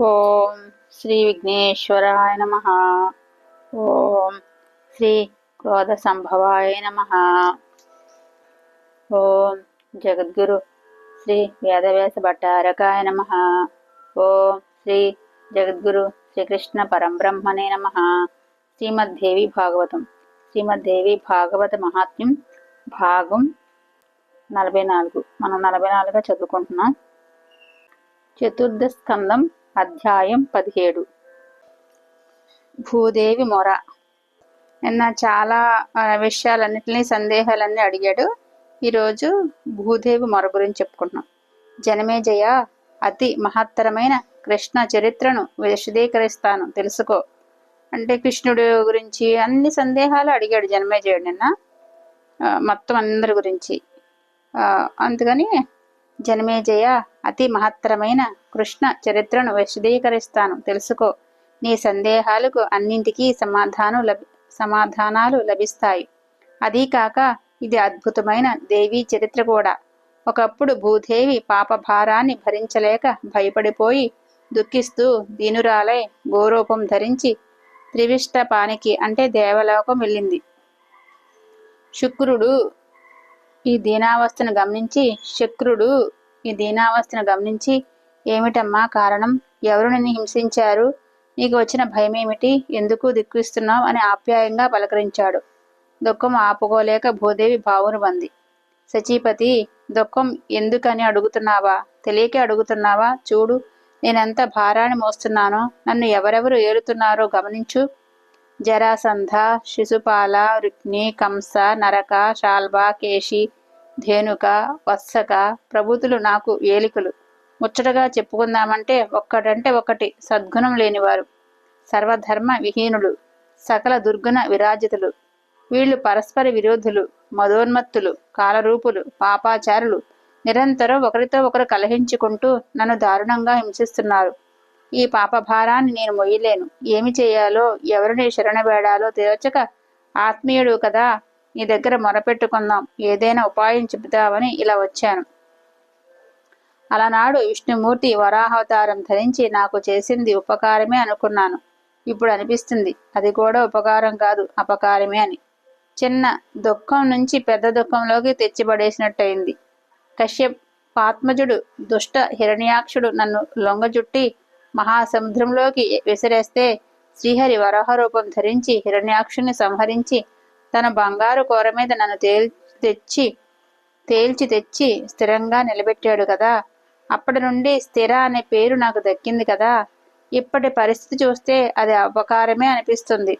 ఓం శ్రీ విఘ్నేశ్వరాయ నమ. ఓం శ్రీ క్రోధ సంభవాయ నమ. ఓం జగద్గురు శ్రీ వేదవ్యాస భట్టారకాయ నమ. ఓం శ్రీ జగద్గురు శ్రీకృష్ణ పరంబ్రహ్మణే నమ. శ్రీమద్దేవి భాగవతం. శ్రీమద్దేవి భాగవత మహాత్మ్యం భాగం నలభై నాలుగు. మనం నలభై నాలుగుగా చదువుకుంటున్నాం. చతుర్థ స్కందం అధ్యాయం పదిహేడు. భూదేవి మొర. నిన్న చాలా విషయాలన్నింటినీ సందేహాలన్నీ అడిగాడు. ఈరోజు భూదేవి మొర గురించి చెప్పుకుంటున్నాం. జనమేజయ అతి మహత్తరమైన కృష్ణ చరిత్రను విశదీకరిస్తాను. తెలుసుకో. అంటే కృష్ణుడు గురించి అన్ని సందేహాలు అడిగాడు జనమేజయుడు నిన్న. మొత్తం అందరి గురించి. ఆ, అందుకని జనమేజయ అతి మహత్తరమైన కృష్ణ చరిత్రను విశదీకరిస్తాను తెలుసుకో నీ సందేహాలకు అన్నింటికీ సమాధానం లభి సమాధానాలు లభిస్తాయి. అదీ కాక ఇది అద్భుతమైన దేవీ చరిత్ర కూడా. ఒకప్పుడు భూదేవి పాపభారాన్ని భరించలేక భయపడిపోయి దుఃఖిస్తూ దీనురాలై గోరూపం ధరించి త్రివిష్టపానికి అంటే దేవలోకం వెళ్ళింది. శుక్రుడు ఈ దీనావస్థను గమనించి శుక్రుడు ఈ దీనావస్థను గమనించి ఏమిటమ్మా కారణం? ఎవరు నిన్ను హింసించారు? నీకు వచ్చిన భయం ఏమిటి ఎందుకు దిక్కుస్తున్నావు? అని ఆప్యాయంగా పలకరించాడు. దుఃఖం ఆపుకోలేక భూదేవి బావును బంది సచీపతి దుఃఖం ఎందుకని అడుగుతున్నావా? తెలియకే అడుగుతున్నావా? చూడు నేనెంత భారాన్ని మోస్తున్నానో నన్ను ఎవరెవరు ఏరుతున్నారో గమనించు. జరాసంధ శిశుపాల రుక్ని కంస నరక శాల్వ కేశి ధేనుక వత్సక ప్రభుతులు నాకు ఏలికలు. ముచ్చటగా చెప్పుకుందామంటే ఒక్కటంటే ఒకటి సద్గుణం లేనివారు. సర్వధర్మ విహీనులు సకల దుర్గుణ విరాజితులు. వీళ్ళు పరస్పర విరోధులు మదోన్మత్తులు కాలరూపులు పాపాచారులు. నిరంతరం ఒకరితో ఒకరు కలహించుకుంటూ నన్ను దారుణంగా హింసిస్తున్నారు. ఈ పాపభారాన్ని నేను మొయ్యలేను. ఏమి చేయాలో ఎవరిని శరణబేడాలో తేల్చక ఆత్మీయుడు కదా నీ దగ్గర మొరపెట్టుకుందాం. ఏదైనా ఉపాయం చెబుతావని ఇలా వచ్చాను. అలనాడు విష్ణుమూర్తి వరాహవతారం ధరించి నాకు చేసింది ఉపకారమే అనుకున్నాను. ఇప్పుడు అనిపిస్తుంది అది కూడా ఉపకారం కాదు అపకారమే అని. చిన్న దుఃఖం నుంచి పెద్ద దుఃఖంలోకి తెచ్చిపడేసినట్టయింది. కశ్యప్ పాత్మజుడు దుష్ట హిరణ్యాక్షుడు నన్ను లొంగజుట్టి మహాసముద్రంలోకి విసిరేస్తే శ్రీహరి వరాహ రూపం ధరించి హిరణ్యాక్షుని సంహరించి తన బంగారు కూర మీద నన్ను తేల్ తెచ్చి తేల్చి తెచ్చి స్థిరంగా నిలబెట్టాడు కదా. అప్పటి నుండి స్థిర అనే పేరు నాకు దక్కింది కదా. ఇప్పటి పరిస్థితి చూస్తే అది అపకారమే అనిపిస్తుంది.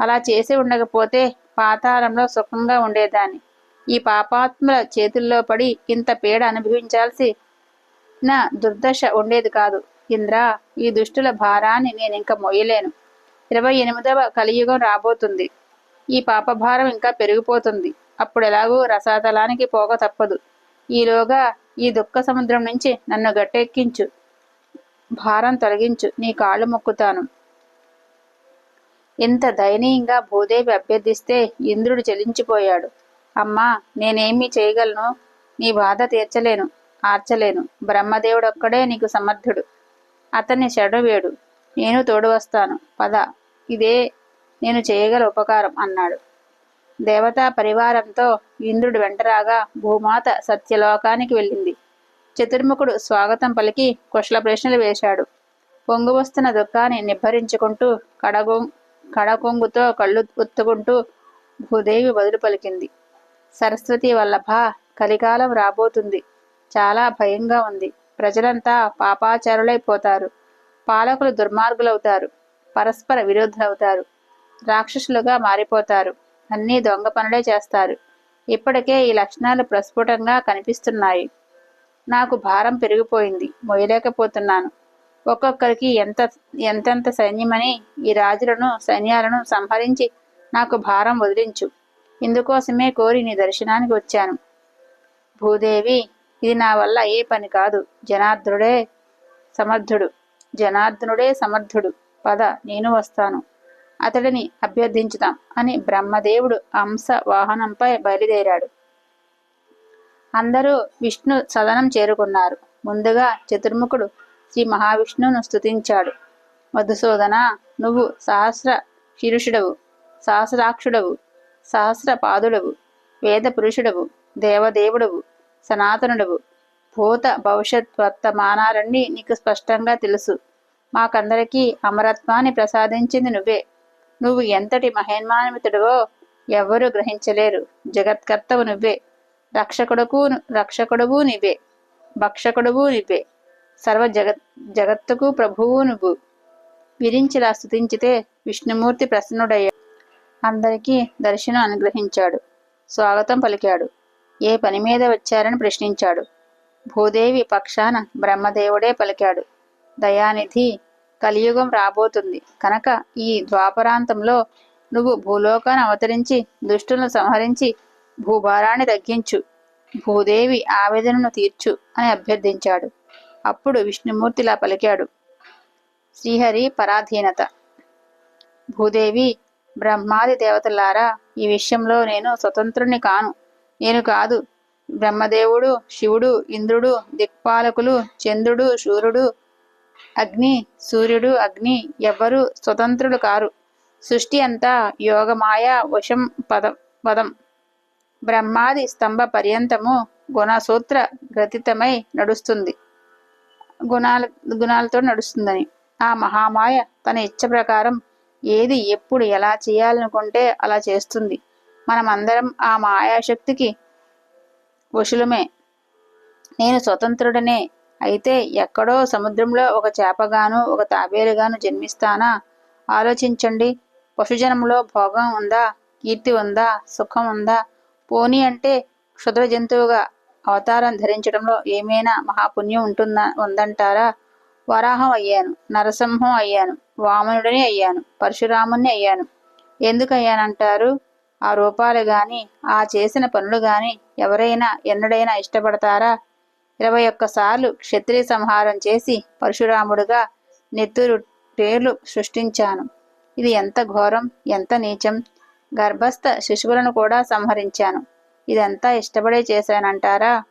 అలా చేసి ఉండకపోతే పాతాళంలో సుఖంగా ఉండేదాన్ని. ఈ పాపాత్ముల చేతుల్లో పడి ఇంత పీడ అనుభవించాల్సి నా దుర్దశ ఉండేది కాదు. ఇంద్ర ఈ దుష్టుల భారాన్ని నేను ఇంకా మొయ్యలేను. ఇరవై ఎనిమిదవ కలియుగం రాబోతుంది. ఈ పాపభారం ఇంకా పెరిగిపోతుంది. అప్పుడు ఎలాగూ రసాతలానికి పోక తప్పదు. ఈలోగా ఈ దుఃఖ సముద్రం నుంచి నన్ను గట్టెక్కించు. భారం తొలగించు. నీ కాళ్ళు మొక్కుతాను. ఇంత దయనీయంగా భూదేవి అభ్యర్థిస్తే ఇంద్రుడు చెలించిపోయాడు. అమ్మా నేనేమీ చేయగలను? నీ బాధ తీర్చలేను ఆర్చలేను. బ్రహ్మదేవుడొక్కడే నీకు సమర్థుడు. అతన్ని చెడవేడు. నేను తోడు వస్తాను పద. ఇదే నేను చేయగల ఉపకారం అన్నాడు. దేవతా పరివారంతో ఇంద్రుడు వెంటరాగా భూమాత సత్యలోకానికి వెళ్ళింది. చతుర్ముఖుడు స్వాగతం పలికి కుశల ప్రశ్నలు వేశాడు. పొంగు వస్తున్న దుఃఖాన్ని నిబ్బరించుకుంటూ కడగొ కడకొంగుతో కళ్ళు ఉత్తుకుంటూ భూదేవి బదులు పలికింది. సరస్వతి వల్లభ కలికాలం రాబోతుంది. చాలా భయంగా ఉంది. ప్రజలంతా పాపాచారులైపోతారు. పాలకులు దుర్మార్గులవుతారు. పరస్పర విరోధులవుతారు రాక్షసులుగా మారిపోతారు. అన్నీ దొంగ పనులే చేస్తారు. ఇప్పటికే ఈ లక్షణాలు ప్రస్ఫుటంగా కనిపిస్తున్నాయి. నాకు భారం పెరిగిపోయింది. మొయ్యలేకపోతున్నాను. ఒక్కొక్కరికి ఎంత ఎంతెంత సైన్యమని ఈ రాజులను సైన్యాలను సంహరించి నాకు భారం వదిలించు. ఇందుకోసమే కోరి నీ దర్శనానికి వచ్చాను. భూదేవి ఇది నా వల్ల ఏ పని కాదు. జనార్దుడే సమర్థుడు. జనార్దనుడే సమర్థుడు. పద నేను వస్తాను. అతడిని అభ్యర్థించుతాం అని బ్రహ్మదేవుడు అంశ వాహనంపై బయలుదేరాడు. అందరూ విష్ణు సదనం చేరుకున్నారు. ముందుగా చతుర్ముఖుడు శ్రీ మహావిష్ణువును స్తుతించాడు. మధుసూదన నువ్వు సహస్ర శిరుషుడవు సహస్రాక్షుడవు సహస్ర పాదుడవు వేద పురుషుడవు దేవదేవుడవు సనాతనుడవు. భూత భవిష్యత్ వర్తమానాలన్నీ నీకు స్పష్టంగా తెలుసు. మాకందరికీ అమరత్వాన్ని ప్రసాదించింది నువ్వే. నువ్వు ఎంతటి మహేన్మానితుడివో ఎవ్వరూ గ్రహించలేరు. జగత్కర్తవు నువ్వే. రక్షకుడుకు రక్షకుడువు నువ్వే భక్షకుడువు నువ్వే సర్వ జగత్ జగత్తుకు ప్రభువు నువ్వు. విరించిలా స్థుతించితే విష్ణుమూర్తి ప్రసన్నుడయ్యాడు అందరికీ దర్శనం అనుగ్రహించాడు. స్వాగతం పలికాడు. ఏ పని మీద వచ్చారని ప్రశ్నించాడు. భూదేవి పక్షాన బ్రహ్మదేవుడే పలికాడు. దయానిధి కలియుగం రాబోతుంది. కనుక ఈ ద్వాపరాంతంలో నువ్వు భూలోకాన్ని అవతరించి దుష్టులను సంహరించి భూభారాన్ని తగ్గించు. భూదేవి ఆవేదనను తీర్చు అని అభ్యర్థించాడు. అప్పుడు విష్ణుమూర్తిలా పలికాడు. శ్రీహరి పరాధీనత. భూదేవి బ్రహ్మాది దేవతలారా ఈ విషయంలో నేను స్వతంత్రుని కాను. నేను కాదు. బ్రహ్మదేవుడు శివుడు ఇంద్రుడు దిక్పాలకులు చంద్రుడు సూర్యుడు అగ్ని సూర్యుడు అగ్ని ఎవ్వరూ స్వతంత్రులు కారు. సృష్టి అంతా యోగమాయ వశం పదం పదం బ్రహ్మాది స్తంభ పర్యంతము గుణసూత్ర గ్రథితమై నడుస్తుంది. గుణాల గుణాలతో నడుస్తుందని. ఆ మహామాయ తన ఇచ్చ ప్రకారం ఏది ఎప్పుడు ఎలా చేయాలనుకుంటే అలా చేస్తుంది. మనమందరం ఆ మాయాశక్తికి వశులమే. నేను స్వతంత్రుడనే. అయితే ఎక్కడో సముద్రంలో ఒక చేపగాను ఒక తాబేలుగాను జన్మిస్తానా? ఆలోచించండి. పశుజనంలో భోగం ఉందా? కీర్తి ఉందా? సుఖం ఉందా? పోనీ అంటే క్షుద్ర జంతువుగా అవతారం ధరించడంలో ఏమైనా మహాపుణ్యం ఉంటుందా? ఉందంటారా? వరాహం అయ్యాను. నరసింహం అయ్యాను. వామనుడిని అయ్యాను. పరశురాముని అయ్యాను. ఎందుకు అయ్యానంటారు ఆ రూపాలు గాని ఆ చేసిన పనులు గాని ఎవరైనా ఎన్నడైనా ఇష్టపడతారా? ఇరవై ఒక్కసార్లు క్షత్రియ సంహారం చేసి పరశురాముడుగా నెత్తురు పేర్లు సృష్టించాను. ఇది ఎంత ఘోరం ఎంత నీచం. గర్భస్థ శిశువులను కూడా సంహరించాను. ఇదంతా ఇష్టపడే చేశానంటారా?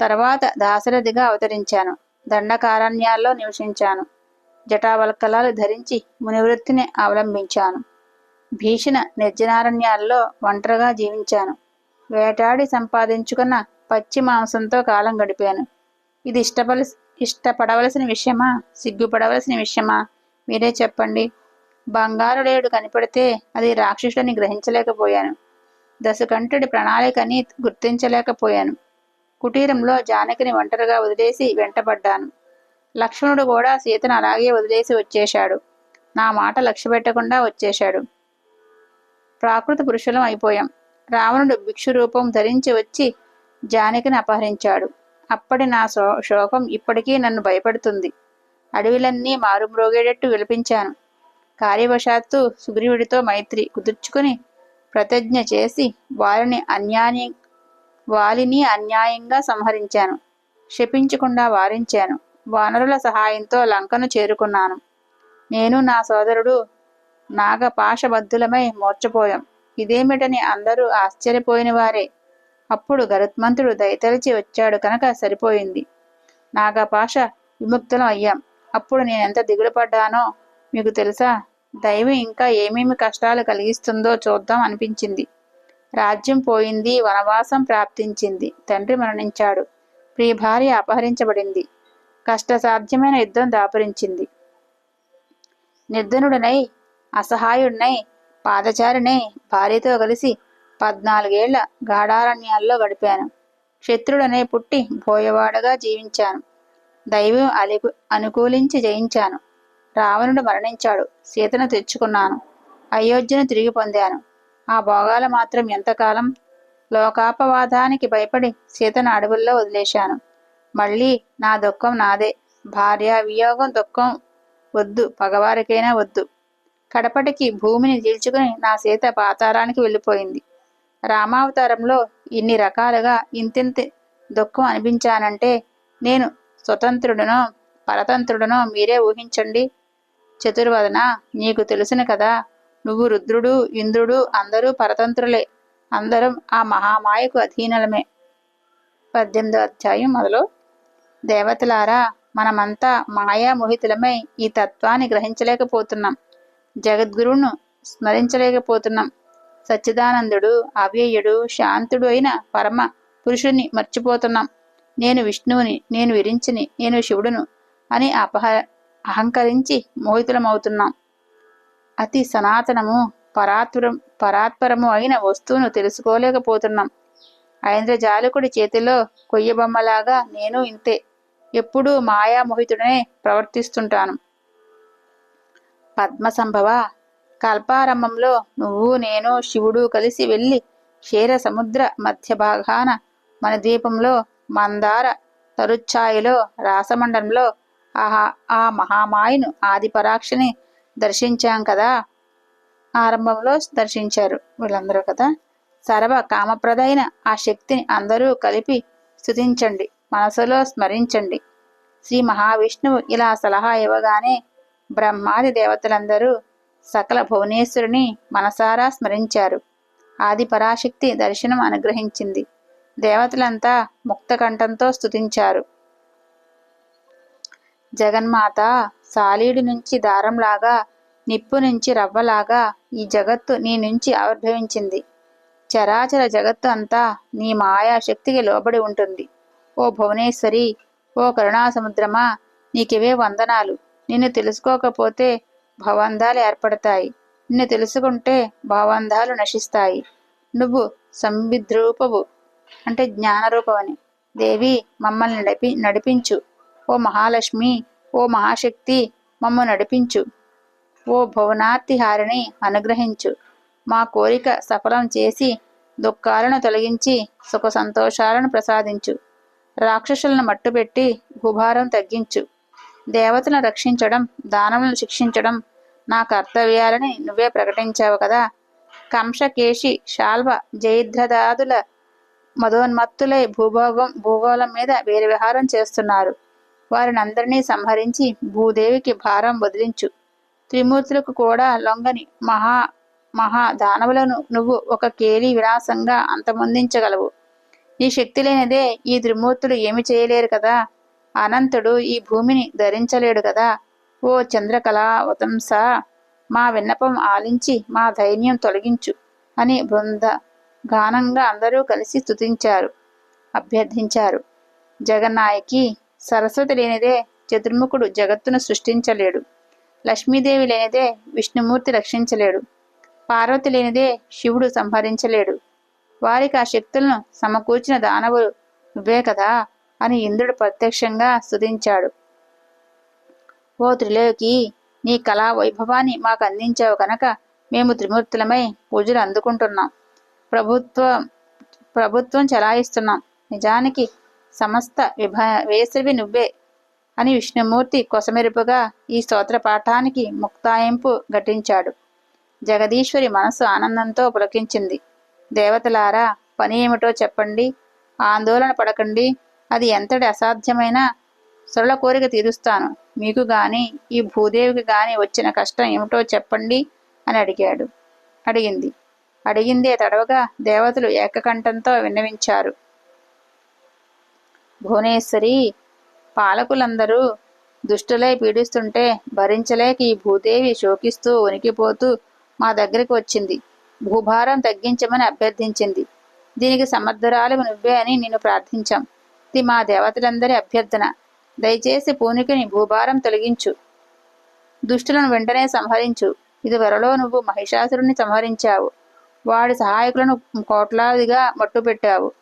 తర్వాత దాశరథిగా అవతరించాను. దండకారణ్యాల్లో నివసించాను. జటావల్కలాలు ధరించి మునివృత్తిని అవలంబించాను. భీషణ నిర్జనారణ్యాల్లో ఒంటరిగా జీవించాను. వేటాడి సంపాదించుకున్న పచ్చి మాంసంతో కాలం గడిపాను. ఇది ఇష్టపల ఇష్టపడవలసిన విషయమా? సిగ్గుపడవలసిన విషయమా? మీరే చెప్పండి. బంగారు లేడు కనిపడితే అది రాక్షసుడని గ్రహించలేకపోయాను. దశకంఠుడి ప్రణాళికని గుర్తించలేకపోయాను. కుటీరంలో జానకిని ఒంటరిగా వదిలేసి వెంటబడ్డాను. లక్ష్మణుడు కూడా సీతను అలాగే వదిలేసి వచ్చేశాడు. నా మాట లక్ష్య పెట్టకుండా వచ్చేశాడు. ప్రాకృత పురుషులం అయిపోయాం. రావణుడు భిక్షు రూపం ధరించి వచ్చి జానకిని అపహరించాడు. అప్పటి నా శో శోకం ఇప్పటికీ నన్ను భయపడుతుంది. అడవిలన్నీ మారుమ్రోగేటట్టు విలపించాను. కార్యవశాత్తు సుగ్రీవుడితో మైత్రి కుదుర్చుకుని ప్రతిజ్ఞ చేసి వారిని అన్యాయ వాలిని అన్యాయంగా సంహరించాను. శపించకుండా వారించాను. వానరుల సహాయంతో లంకను చేరుకున్నాను. నేను నా సోదరుడు నాగపాశబద్ధులమై మోర్చపోయాం ఇదేమిటని అందరూ ఆశ్చర్యపోయిన వారే అప్పుడు గరుత్మంతుడు దయతలిచి వచ్చాడు కనుక సరిపోయింది. నాగపాశ విముక్తులం అయ్యాం. అప్పుడు నేనెంత దిగులు పడ్డానో మీకు తెలుసా? దైవం ఇంకా ఏమేమి కష్టాలు కలిగిస్తుందో చూద్దాం అనిపించింది. రాజ్యం పోయింది వనవాసం ప్రాప్తించింది. తండ్రి మరణించాడు. ప్రియ భార్య అపహరించబడింది. కష్టసాధ్యమైన యుద్ధం దాపురించింది. నిర్ధనుడనై అసహాయుడినై పాదచారినై భార్యతో కలిసి పద్నాలుగేళ్ళ గాఢారణ్యాల్లో గడిపాను. శత్రుడనే పుట్టి బోయవాడగా జీవించాను. దైవం అలి అనుకూలించి జయించాను. రావణుడు మరణించాడు. సీతను తెచ్చుకున్నాను. అయోధ్యను తిరిగి పొందాను. ఆ భోగాలు మాత్రం ఎంతకాలం? లోకాపవాదానికి భయపడి సీతను అడవుల్లో వదిలేశాను. మళ్ళీ నా దుఃఖం నాదే. భార్య వియోగం దుఃఖం వద్దు. పగవారికైనా వద్దు. కడపటికి భూమిని చీల్చుకుని నా సీత పాతారానికి వెళ్ళిపోయింది. రామావతారంలో ఇన్ని రకాలుగా ఇంతింత దుఃఖం అనిపించానంటే నేను స్వతంత్రుడనో పరతంత్రుడనో మీరే ఊహించండి. చతుర్వదన నీకు తెలుసును కదా నువ్వు రుద్రుడు ఇంద్రుడు అందరూ పరతంత్రులే. అందరం ఆ మహామాయకు అధీనలమే. పద్దెనిమిదో అధ్యాయం మొదలు. దేవతలారా మనమంతా మాయామోహితులమై ఈ తత్వాన్ని గ్రహించలేకపోతున్నాం. జగద్గురువును స్మరించలేకపోతున్నాం. సచ్చిదానందుడు అవ్యయుడు శాంతుడు అయిన పరమ పురుషుణ్ణి మర్చిపోతున్నాం. నేను విష్ణువుని నేను విరించిని నేను శివుడును అని అపహ అహంకరించి మోహితులమవుతున్నాం. అతి సనాతనము పరాత్వరం పరాత్పరము అయిన వస్తువును తెలుసుకోలేకపోతున్నాం. ఐంద్రజాలకుడి చేతిలో కొయ్యబొమ్మలాగా నేను ఇంతే. ఎప్పుడూ మాయామోహితుడనే ప్రవర్తిస్తుంటాను. పద్మసంభవ. కల్పారంభంలో నువ్వు నేను శివుడు కలిసి వెళ్ళి క్షీర సముద్ర మధ్య భాగాన మన ద్వీపంలో మందార తరుచ్ఛాయిలో రాసమండలంలో ఆహా ఆ మహామాయను ఆదిపరాక్షని దర్శించాం కదా. ఆరంభంలో దర్శించారు వీళ్ళందరూ కదా. సర్వ కామప్రదైన ఆ శక్తిని అందరూ కలిపి స్థుతించండి మనసులో స్మరించండి. శ్రీ మహావిష్ణువు ఇలా సలహా ఇవ్వగానే బ్రహ్మాది దేవతలందరూ సకల భువనేశ్వరుని మనసారా స్మరించారు. ఆది పరాశక్తి దర్శనం అనుగ్రహించింది. దేవతలంతా ముక్తకంఠంతో స్తుతించారు. జగన్మాత సాలీడి నుంచి దారంలాగా నిప్పు నుంచి రవ్వలాగా ఈ జగత్తు నీ నుంచి ఆవిర్భవించింది. చరాచర జగత్తు అంతా నీ మాయా శక్తికి లోబడి ఉంటుంది. ఓ భువనేశ్వరి ఓ కరుణాసముద్రమా నీకివే వందనాలు. నిన్ను తెలుసుకోకపోతే భవంధాలు ఏర్పడతాయి. నిన్ను తెలుసుకుంటే భావంధాలు నశిస్తాయి. నువ్వు సంవిద్రూపవు అంటే జ్ఞానరూపమని దేవి మమ్మల్ని నడిపి నడిపించు. ఓ మహాలక్ష్మి ఓ మహాశక్తి మమ్మ నడిపించు. ఓ భువనార్తి హారిని అనుగ్రహించు. మా కోరిక సఫలం చేసి దుఃఖాలను తొలగించి సుఖ సంతోషాలను ప్రసాదించు. రాక్షసులను మట్టుపెట్టి భూభారం తగ్గించు. దేవతలను రక్షించడం దానములను శిక్షించడం నా కర్తవ్యాలని నువ్వే ప్రకటించావు కదా. కంసకేశి శాల్వ జయద్రదాదుల మదోన్మత్తులై భూభోగం భూగోళం మీద వేరు విహారం చేస్తున్నారు. వారిని అందరినీ సంహరించి భూదేవికి భారం వదిలించు. త్రిమూర్తులకు కూడా లొంగని మహా మహా దానవులను నువ్వు ఒక కేలి విలాసంగా అంతమొందించగలవు. ఈ శక్తి లేనిదే ఈ త్రిమూర్తులు ఏమి చేయలేరు కదా. అనంతుడు ఈ భూమిని ధరించలేడు కదా? ఓ చంద్రకళ వతంస మా విన్నపం ఆలించి మా ధైర్యం తొలగించు అని బృంద గానంగా అందరూ కలిసి స్తుతించారు అభ్యర్థించారు. జగన్నాయకి సరస్వతి లేనిదే చతుర్ముఖుడు జగత్తును సృష్టించలేడు. లక్ష్మీదేవి లేనిదే విష్ణుమూర్తి రక్షించలేడు. పార్వతి లేనిదే శివుడు సంహరించలేడు. వారికి ఆ శక్తులను సమకూర్చిన దానవులు నువ్వే కదా? అని ఇంద్రుడు ప్రత్యక్షంగా స్తుతించాడు. ఓ త్రిలోకి నీ కళా వైభవాన్ని మాకు అందించావు కనుక మేము త్రిమూర్తులమై పూజలు అందుకుంటున్నాం. ప్రభుత్వం ప్రభుత్వం చలాయిస్తున్నాం. నిజానికి సమస్త విభ వేసవి నువ్వే అని విష్ణుమూర్తి కొసమెరుపుగా ఈ స్తోత్ర పాఠానికి ముక్తాయింపు ఘటించాడు. జగదీశ్వరి మనసు ఆనందంతో పులకించింది. దేవతలారా పని ఏమిటో చెప్పండి. ఆందోళన పడకండి. అది ఎంతటి అసాధ్యమైన సరళ కోరిక తీరుస్తాను. మీకు గాని ఈ భూదేవికి గాని వచ్చిన కష్టం ఏమిటో చెప్పండి అని అడిగాడు. అడిగింది. అడిగిందే తడవగా దేవతలు ఏకకంఠంతో విన్నవించారు. భువనేశ్వరి పాలకులందరూ దుష్టులై పీడిస్తుంటే భరించలేక ఈ భూదేవి శోకిస్తూ ఉనికిపోతూ మా దగ్గరికి వచ్చింది. భూభారం తగ్గించమని అభ్యర్థించింది. దీనికి సమర్థురాలు నువ్వే అని నిన్ను ప్రార్థించాం. ఇది మా దేవతలందరి అభ్యర్థన. దయచేసి పూనికిని భూభారం తొలగించు. దుష్టులను వెంటనే సంహరించు. ఇది వరలో నువ్వు మహిషాసురుని సంహరించావు. వాడి సహాయకులను కోట్లాదిగా మట్టుపెట్టావు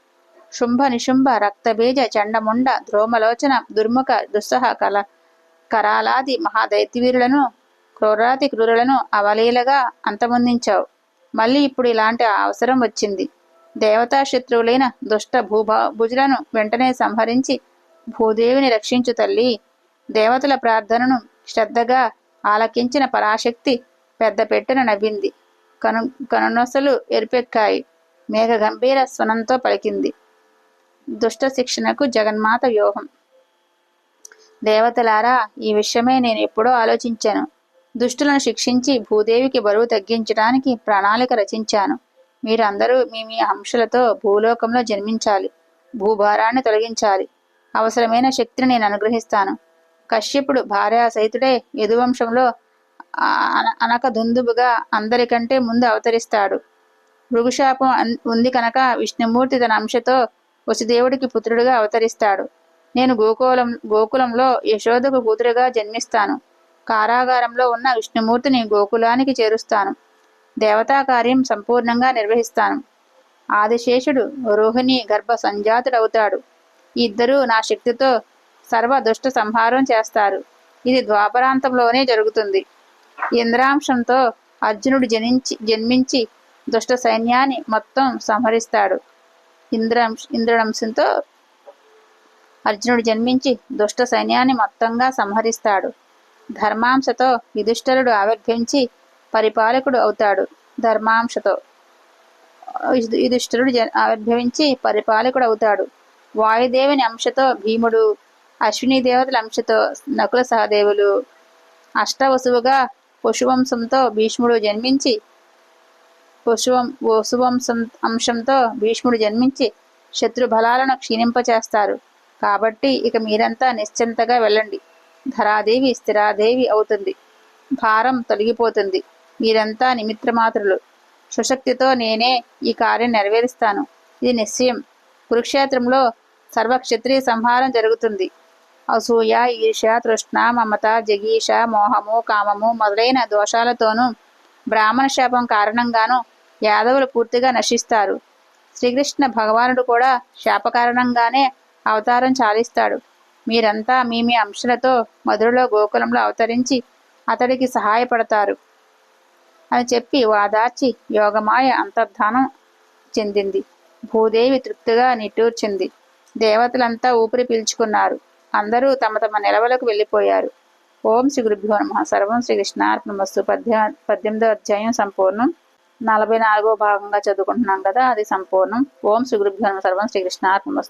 శుంభ నిశుంభ రక్తబీజ చండముండ ద్రోమలోచన దుర్ముఖ దుస్సహ కల కరాలాది మహాదైత్యవీరులను క్రూరాతి క్రూరులను అవలీలగా అంతమొందించావు. మళ్ళీ ఇప్పుడు ఇలాంటి అవసరం వచ్చింది. దేవతా శత్రువులైన దుష్ట భూభా భుజులను వెంటనే సంహరించి భూదేవిని రక్షించు తల్లి. దేవతల ప్రార్థనను శ్రద్ధగా ఆలకించిన పరాశక్తి పెద్ద పెట్టెన నవ్వింది. కను కనునొసలు ఎరుపెక్కాయి. మేఘ గంభీర స్వనంతో పలికింది. దుష్ట శిక్షణకు జగన్మాత వ్యూహం. దేవతలారా ఈ విషయమే నేను ఎప్పుడో ఆలోచించాను. దుష్టులను శిక్షించి భూదేవికి బరువు తగ్గించడానికి ప్రణాళిక రచించాను. మీరందరూ మీ మీ అంశలతో భూలోకంలో జన్మించాలి. భూభారాన్ని తొలగించాలి. అవసరమైన శక్తిని నేను అనుగ్రహిస్తాను. కశ్యపుడు భార్యా సహితుడే యదువంశంలో అన- అనక దుందుబుగా అందరికంటే ముందు అవతరిస్తాడు. భృగుశాపం ఉంది కనుక విష్ణుమూర్తి తన అంశతో వసుదేవుడికి పుత్రుడిగా అవతరిస్తాడు. నేను గోకులం గోకులంలో యశోదకు కూతురుగా జన్మిస్తాను. కారాగారంలో ఉన్న విష్ణుమూర్తిని గోకులానికి చేరుస్తాను. దేవతా కార్యం సంపూర్ణంగా నిర్వహిస్తాను. ఆదిశేషుడు రోహిణి గర్భ సంజాతుడవుతాడు. ఇద్దరూ నా శక్తితో సర్వ దుష్ట సంహారం చేస్తారు. ఇది ద్వాపరాంతంలోనే జరుగుతుంది. ఇంద్రాంశంతో అర్జునుడు జనించి జన్మించి దుష్ట సైన్యాన్ని మొత్తం సంహరిస్తాడు. ఇంద్రాంశ ఇంద్రడంశంతో అర్జునుడు జన్మించి దుష్ట సైన్యాన్ని మొత్తంగా సంహరిస్తాడు. ధర్మాంశతో యుధిష్ఠరుడు ఆవిర్భించి పరిపాలకుడు అవుతాడు. ధర్మాంశతో. యుధిష్ఠిరుడు ఆవిర్భవించి పరిపాలకుడు అవుతాడు. వాయుదేవుని అంశతో భీముడు అశ్విని దేవతల అంశతో నకుల సహదేవులు అష్టవసువుగా పశువంశంతో భీష్ముడు జన్మించి పశువం వసువంశం అంశంతో భీష్ముడు జన్మించి శత్రు బలాలను క్షీణింపచేస్తారు. కాబట్టి ఇక మీరంతా నిశ్చింతగా వెళ్ళండి. ధరాదేవి స్థిరాదేవి అవుతుంది. భారం తొలగిపోతుంది. మీరంతా నిమిత్రమాత్రులు సుశక్తితో నేనే ఈ కార్యం నెరవేరుస్తాను. ఇది నిశ్చయం. కురుక్షేత్రంలో సర్వక్షత్రియ సంహారం జరుగుతుంది. అసూయ ఈర్ష తృష్ణ మమత జగీష మోహము కామము మొదలైన దోషాలతోనూ బ్రాహ్మణ శాపం కారణంగానూ యాదవులు పూర్తిగా నశిస్తారు. శ్రీకృష్ణ భగవానుడు కూడా శాప కారణంగానే అవతారం చాలిస్తాడు. మీరంతా మీ మీ అంశాలతో మధురలో గోకులంలో అవతరించి అతడికి సహాయపడతారు. అని చెప్పి వాదార్చి యోగమాయ అంతర్ధానం చెందింది. భూదేవి తృప్తిగా నిట్టూర్చింది. దేవతలంతా ఊపిరి పీల్చుకున్నారు. అందరూ తమ తమ నిలవలకు వెళ్ళిపోయారు. ఓం శ్రీ గురుభ్యో నమ. సర్వం శ్రీ కృష్ణార్పణమస్తు. పద్య పద్దెనిమిదో అధ్యాయం సంపూర్ణం. నలభై నాలుగో భాగంగా చదువుకుంటున్నాం కదా అది సంపూర్ణం. ఓం శ్రీ గురుభ్యో నమ. సర్వం శ్రీ కృష్ణార్పణమస్తు.